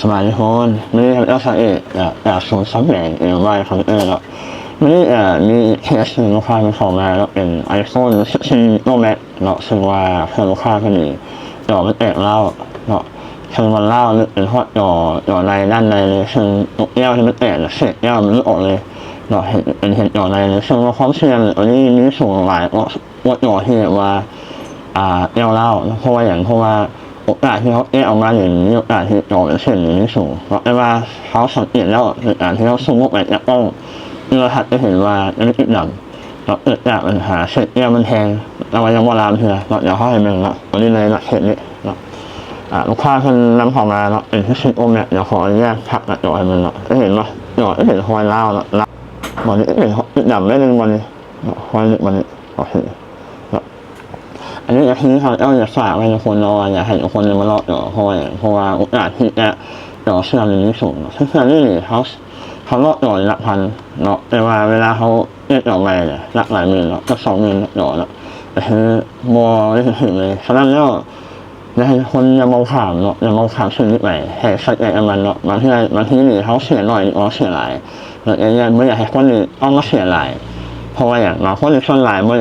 สมาร์ทโฟนไม่ได้ทำเอาสเอกแต่ศูนย์ซับแบงเอไว้คอมพิวเตอร์แล้วไม่ได้เอ่อมีเคสหนึ่งลูกค้าเป็นของมาแล้วเป็น iPhone 16 Pro Max เนาะซึ่งว่าเพื่อนลูกค้าคนนี้จอมันแตกเล่าเนาะซึ่งมันเล่าเป็นทอดจอจอในด้านในเลยซึ่งตัวแก้วที่มันแตกน่ะเศษแก้วมันออกเลยเนาะเห็นเป็นเห็นจอในเลยซึ่งว่าความเสี่ยงอันนี้มีสูงหลายกว่าว่าจอที่ว่าอ่าแก้วเล้าเพราะว่าอย่างเพราะว่า โอกาสที่เขาแก้ออกมาอย่างนี้โอกาสที่จอเป็นเส้นอย่างนี้สูงเพราะว่าเขาสังเกตแล้วโอกาสที่เขาซูมออกไปจากกล้องเมื่อหัดจะเห็นว่ามันติดดำเราเกิดจากปัญหาเศษแก้วมันแทงเรายังว่าลามเถอะเราเดี๋ยวเข้าให้มึงละวันนี้เลยละเห็นนี่เนาะอ่าลูกค้าคนนำของมาเนาะเป็นที่ชิดโอมเนี่ยเดี๋ยวขออนุญาตพักหน้าจอให้มันเนาะเห็นเนาะจอได้เห็นคอยเล่าเนาะละวันนี้เห็นติดดำได้หนึ่งวันนี้คอยหนึ่งวันนี้โอเค อันนี้คือเขาเอาอยากฝากไว้ในคนรออยากให้คนมารอต่อเพราะว่าเพราะว่าโอกาสที่จะต่อเชื่อมนี้สูงเชื่อมนี่เขาเขารอต่อหลักพันเนาะแต่ว่าเวลาเขาเรียกต่อไปเนี่ยหลักหลายหมื่นเนาะก็สองหมื่นต่อเนาะแต่คือบัวไม่ถึงเลยฉะนั้นแล้วนะคนอย่ามองขามเนาะอย่ามองขามสิ่งนี้ไปให้ใส่ใจกับมันเนาะบางทีบางทีนี่เขาเสียหน่อยอ๋อเสียหลายแล้วอย่างเงี้ยไม่อยากให้คนอื่นต้องมาเสียหลายเพราะว่าอย่างบางคนส่วนหลายไม่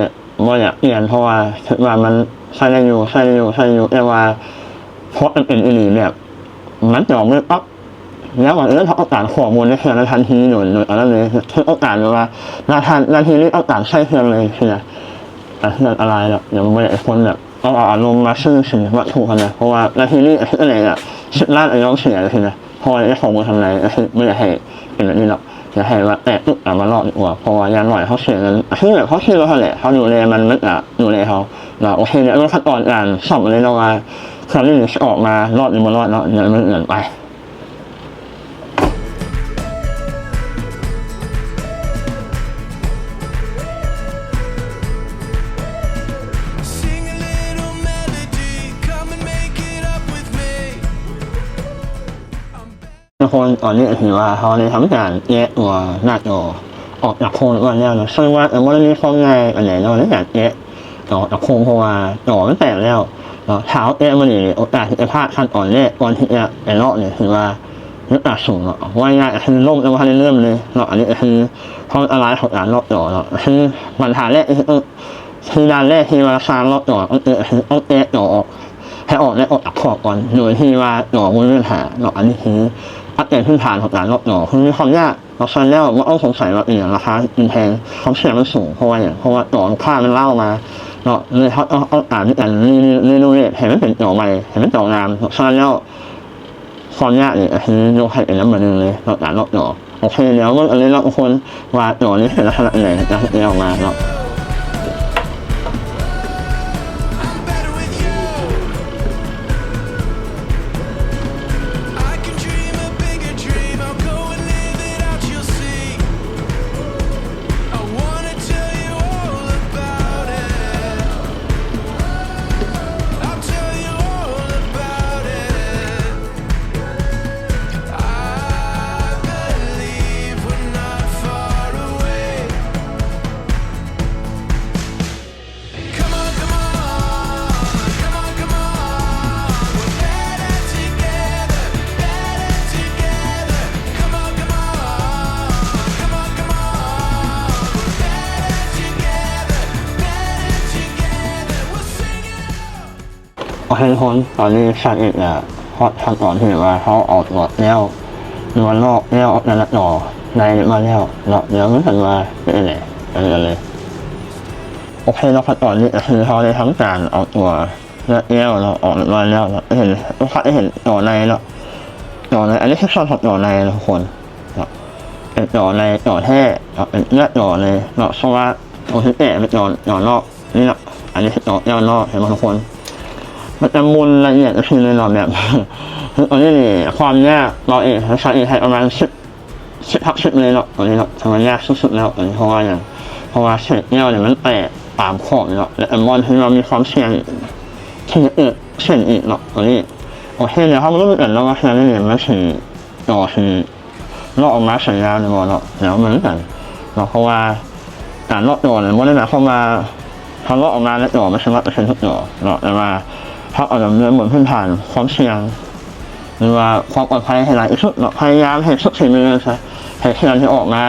ม่อยากเปลี่ยนเพราะว่าคิดว่ามันใส่ได้อยู่ใส่ได้อยู่ใส่ได้อยู่แต่ว่าเพราะมันเป็นอีหลีแบบมันจออกไม่ปั๊บแล้ววันอื่นเขาเอการข้อมูลในเครื่องนั้นทันทีหนุนหนุนอะไรเลยคือเอการว่านาทันนาทีนี้เอการใช้เครื่องเลยใช่ไหมแต่เรื่องอะไรหรอกอย่างไม่ได้คนแบบเอาอารมณ์มาซื้อสิ่งวัตถุกันนะเพราะว่านาทีนี้อะไรอะชิดล้านไอ้น้องเสียเลยใช่ไหมพราะว่าไอ้ของมือทำไรไม่ได้ให้เป็นแบบนี้หรอก จะให้ว่าแต่ตุ๊กอะมารอดดีกว่าเพราะว่าย่างหน่อยเขาเสียนั้นคือแบบเขาเชื่อเขาแหละเขาอยู่ในมันมันอะอยู่ในเขาเราโอเคเนี่ยเมื่อขั้นตอนการสอบเลยเราว่าครั้งนี้จะออกมารอดหรือไม่รอดเนาะเนี่ยมันเหมือนไป คนตอนนี้ถือว่าเขาได้ทำการแยกตัวหน้าจอออกจากโครงก่อนแล้วนะซึ่งว่าเออมันมีความง่ายอันไหนเราได้อยากแยกจอจากโครงเพราะว่าจอไมันแตกแล้วเท้าแยกมันนี่โอกาสที่จะพลาดขั้นตอนแรกก่อนที่จะไปรอดเนี่ยถือว่านึกอาสูงเนาะว่าง่ายคือล่มแล้วว่าเริ่มเลยเนาะอันนี้คือความอะไรของการรอบจอเนาะคือปัญหาแรกคือคือด้านแรกที่ว่าสร้างรอบจอต้องเออต้องแยกจออให้ออกได้ออกจากขอบก่อนโดยที่ว่าหนอมันไม่มีปัญหาหนออันนี้คือ อัปเดตพื้นฐานของการลดหนอคือมีความยากเราใช้แล้วว่าเอาสงสัยว่าเออราคามันแพงความเสี่ยงมันสูงเพราะว่าอย่างเพราะว่าหนอค่ามันเล่ามาเนาะเลยเขาเอาเอาอ่านด้วยกันนี่นี่นู่นนี่เห็นมันเป็นหนอใหม่เห็นมันหนองามใช้แล้วความยากเนี่ยคือโยกให้เป็นน้ำเหมือนเลยเราการลดหนอโอเคเดี๋ยวอันนี้เราคนว่าหนอนี้เป็นลักษณะไหนจะเรียกออกมาเนาะ โอเคทุกคนตอนนี้ชัดอีกอะเพราะขั้นตอนที่ว่าเขาออกหมดแล้วนวลนอกแล้วนั่นต่อในมาแล้วเนาะเดี๋ยวไม่ทันมาเป็นไงเป็นกันเลยโอเคแล้วขั้นตอนนี้คือเขาได้ทำการเอาตัวเลี้ยวเราออกมาแล้วเราเห็นลูกค้าได้เห็นต่อในเนาะต่อในอันนี้คือชอบต่อในทุกคนเนาะเป็นต่อในต่อแท้เป็นเลือดต่อในเนาะเพราะว่าโอเคแตะเป็นต่อต่อนอกนี่เนาะอันนี้คือต่อเลี้ยวนอกเห็นไหมทุกคน มันจะมุนละเอียดก็คือในเราแบบคือตอนนี้นี่ความยากเราเองใช้เองให้ประมาณสิบสิบทับสิบเลยเนาะตอนนี้เนาะทำมันยากสุดๆแล้วตอนนี้เพราะว่าอย่างเพราะว่าเศษเนี่ยเนี่ยมันแตกตามขอบเนาะและแอมมอนที่เรามีความเสี่ยงที่จะเกิดเช่นอีกเนาะตอนนี้โอเคเดี๋ยวเขาไม่รู้เหมือนกันแล้วว่าแค่นี้เนี่ยมันคือต่อคือลอกออกมาสัญญาณในมอเนาะแล้วมันเหมือนกันเนาะเพราะว่าการลอกตัวเนี่ยมันไม่ได้หมายความว่าเขาลาะออกมาแล้วจ่อไม่ใช่ว่าเป็นทุกจ่อเนาะแต่ว่า เขาเอาดำเนินบนพื้นฐานความเสี่ยงหรือว่าความปลอดภัยให้หลายที่สุดพยายามให้สุดฝีมือใช่ให้เครื่องที่ออกมา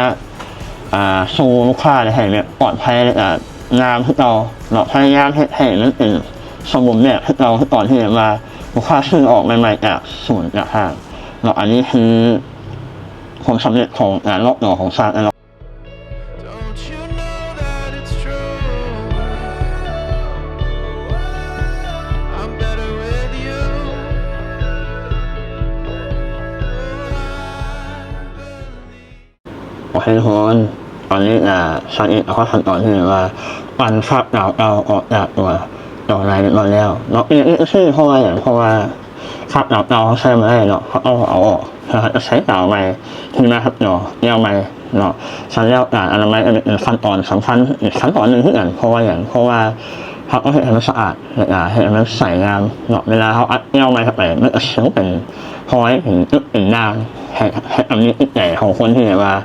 อ่าสู่ลูกค้าได้ให้แบบปลอดภัยอ่างามที่เราเราพยายามให้ให้มันเป็นสมบูรณ์แบบที่เราที่ตอนที่มาลูกค้าซื้อออกใหม่ๆจากศูนย์จากห้างเราอันนี้คือความสำเร็จของงานรอบหน่อของซาร์เรา I believe. โอเคทุกคนตอนนี้อ่าชาเอกเอาข้อขั้นตอที่ว่าปันคราบดาวเอาออกจากตัวดอกลายเรียบร้อยแล้วเนาะนี่ชื่อเพราะว่าอย่างเพราะว่าคราบดาวเอาเขาใช้ไม่ได้เนาะเขาเอาเอาออกนะครับจะใช้ดาวใหม่ที่มาครับเนาะเลี้ยวใหม่เนาะชั้นเลี้ยวอ่าอนามัยอันเป็นขั้นตอนสำคัญอีกขั้นตอนหนึ่งที่อ่านเพราะว่าอย่างเพราะว่าเขาต้องให้มันสะอาดและอ่าให้มันใส่งามเนาะเวลาเขาอัดเลี้ยวใหม่เข้าไปมันจะเสียงเป็นพอยถึงอึกเป็นนางให้ให้อันนี้ใหญ่ของคนที่แบบว่าอ่า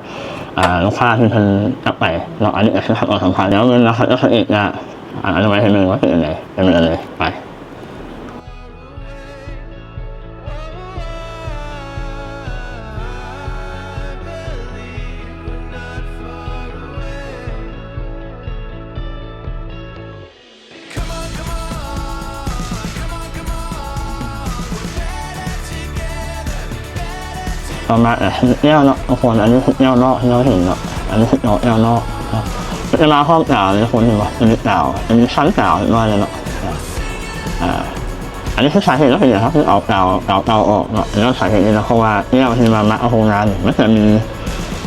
ลูกค้าที่เป็นกลับไปเราอันนี้ก็คือทำเอกสัมผัสแล้วเงินราครับแล้วเขาเอกจะอันนี้ไว้ให้มึงว่าเป็นอะไรเป็นอะไรไป better ต่อมาเอ่อแนวนอกทุกคนอันนี้แนวนอกที่เราเห็นเนาะอันนี้คือแนวนอกเนาะจะมาครอบดาวเลยทุกคนเห็นปะอันนี้ดาวอันนี้ชั้นดาวเรียบร้อยเลยเนาะอ่าอันนี้คือสาเหตุแล้วเป็นอย่างครับคือเอาดาวดาวดาวออกเนาะแล้วสาเหตุนี้นะเพราะว่าแนวที่มามาเอาโครงงานมันจะมี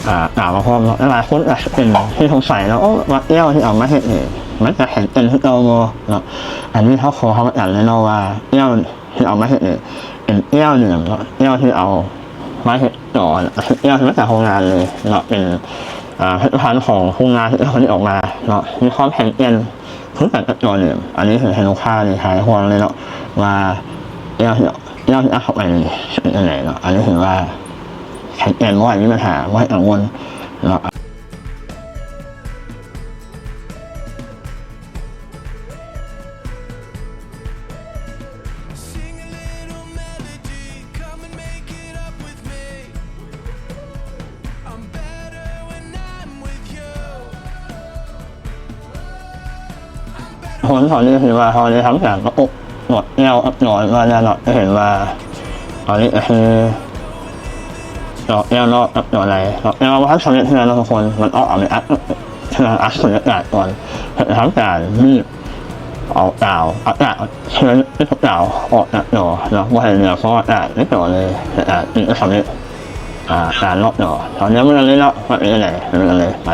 อ่าดาวมาพร้อมเนาะหลายคนอาจจะเป็นที่สงสัยแล้วโอ้ว่าเอี้ยวที่เอามาเห็นนี่มันจะเห็นเป็นที่เราโมเนาะอันนี้เขาขอเขาอ่านเลยเนาะว่าเอี้ยวที่เอามาเห็นนี่เป็นเอี้ยวเหนือเนาะเอี้ยวที่เอา มาเห็นต่อเอี้ยวที่มาจากโรงงานเลยเนาะเป็นอ่าผลิตภัณฑ์ของโรงงานที่คนที่ออกมาเนาะมีความแข็งแกร่งพื้นฐานตัวหนึ่งอันนี้คือให้ลูกค้าในขายห่วงเลยเนาะว่าเอี้ยวที่เนาะเอาเข้าไปเป็นยังไงเนาะอันนี้ถือว่าแข็งแกร่งว่ามีปัญหาว่ากังวลเนาะ ผลของนี้คือว่าเขาได้ทำจากกระปุกหมดเงาหนอนมาเนี่ยเนจะเห็นว่าตอนนี้คือดอกแนวนอกอับหนอนอะไรดอกแนวว่าทำสำเร็จเท่านั้นนะทุกคนมันออกอาในอัดท่านั้นอัดสุญญากาศก่อนทำการมีบเอาดาวอากาศเชื้อไม่ทุกดาวออกจากหนอเนาะว่าให้เหนือเพราะอากาศไม่ต่อเลยแต่อาจจะสำเร็จอ่าการลอกหนอตอนนี้มันเลยเนาะมันเป็นยังไงมันเป็นยังไงไป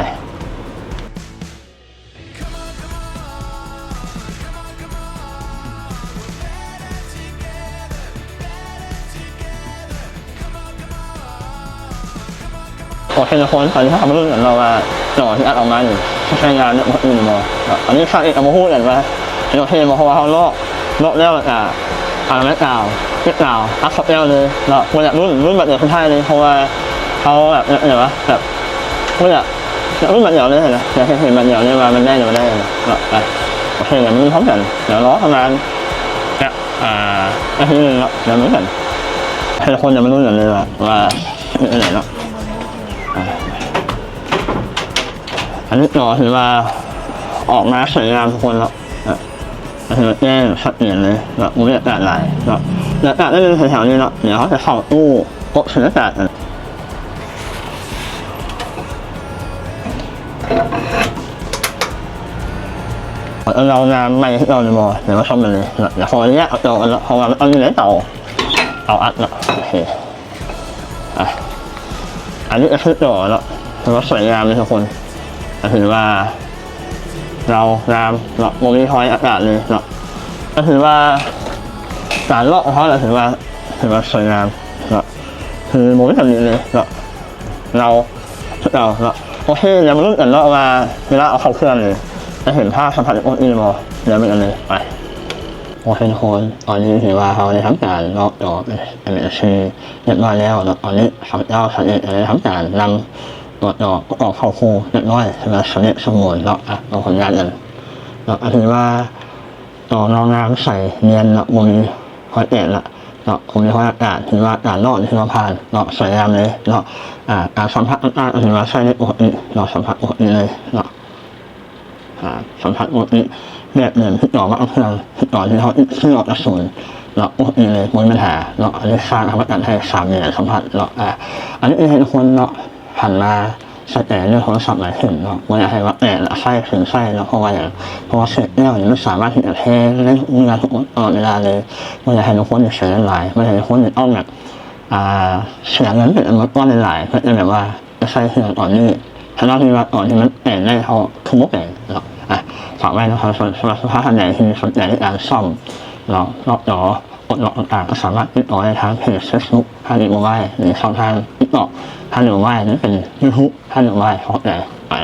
โอเคทุกคนตอนนี้เขามาลุ้นกันเราว่าหน่อที่อัดออกมาอยู่ใช้งานเนี่ยมันอื่นมาอันนี้ข้าเอกเอามาพูดกันว่าโอเคมาเพราะว่าเขาลอกลอกแล้วอะอ่าไม่กล่าวไม่กล่าวอัดเขาแล้วเลยเนาะมันอยากรุ่นรุ่นแบบเดียวคนไทยเลยเพราะว่าเขาแบบเนี่ยวะแบบไม่อยากรุ่นแบบเดียวเลยนะอยากเห็นแบบเดียวเนี่ยว่ามันได้หรือไม่ได้เนาะไปโอเคเดี๋ยวมันพร้อมกันเดี๋ยวรอประมาณเนี่ยอ่าอาทิตย์นึงเนาะเดี๋ยวมันกันให้ทุกคนจะมารุ่นกันเลยว่าว่าเป็นไหนเนาะ อันนี้ต่อถือว่าออกมาสวยงามทุกคนแล้วนะถือว่าแจ้งชัดเจนเลยแบบบรรยากาศหลายเนาะบรรยากาศได้เป็นแถวๆนี้เนาะเดี๋ยวเขาจะเข้าตู้โต๊ะบรรยากาศกันเราน้ำไม่เราในมอเดี๋ยวมาชมกันเลยเดี๋ยวขออนุญาตเอาตัวเพราะว่าเอาอยู่ในเต่าเอาอัดเนาะโอเคอะอันนี้ก็คือต่อเนาะถือว่าสวยงามเลยทุกคน ก็ถือว่า เรางามเนาโมมีคอยอากาศเลยเนาะก็ถือว่าการลาะของเขาเราถือว่าถือว่าสวยงามเนาะคือโมไม่ทำนี้เลยเนาะเราเราเนาะโอเคเดี๋ยวมาลุ้นกันเนาะว่าเวลาเอาเข้าเครื่องเลยจะเห็นภาพสัมผัสของอินมอเดี๋ยวไปกันเลยไปโอเคทุกคนตอนนี้ถือว่าเขาได้ทำการลาะดอกเป็นชื่อเรียบร้อยแล้วตอนนี้เขาเจ้าสังเกตได้ทำการนำ ตัวดอกก็ออกเข้าคู่เล็กน้อยสำหรับสำเร็จสมบูรณ์เนาะอะเราผลงานกันเนาะก็ถือว่าต่อน้องน้ำใส่เนียนเนาะบนคอยเอ็ดละเนาะผมมีความอากาศถือว่าอากาศนอกที่เราผ่านเนาะสวยงามเลยเนาะอ่าการสัมผัสต่างๆถือว่าใช่ในปกติเนาะสัมผัสปกติเลยเนาะอ่าสัมผัสปกติแบบเหมือนที่ต่อว่าเครื่องที่ต่อที่เขาเชื่อมกระสุนเนาะปกติเลยม่มีปัญหาเนาะอันนี้สร้างทำให้การให้สามเหลี่ยมสัมผัสเนาะอ่าอันนี้ให้ทุกคนเนาะ หันมาสแกนด้วยโทรศัพท์หลายขึ้นเนาะไม่อยากให้ว่าแอบไส้ถึงไส้เนาะเพราะว่าอย่างเพราะว่าเสร็จแล้วเนี่ยไม่สามารถที่จะแทงได้เวลาทุกตลอดเวลาเลยไม่อยากให้ทุกคนเสียหลายไม่อยากให้ทุกคนต้องแบบอ่าเสียเงินเป็นอันก้อนหลายเพื่อจะแบบว่าจะใช้เครื่องต่อนี้ถ้าเราที่ว่าต่อที่มันแอนได้เขาทุ่มแอนเนาะอะฝากไว้นะครับสำหรับสำหรับสภาพท่านใดที่สนใจในการซ่อมเนาะนอกจอกดล็อกต่างๆก็สามารถติดต่อได้ทางเพจเฟซบุ๊กท่านหนึ่งไว้หรือช่องทางติดต่อ ท่านหนึ่งว้นั่นเป็นยูทูบท่านหนึ่งไว้ขอบใจไป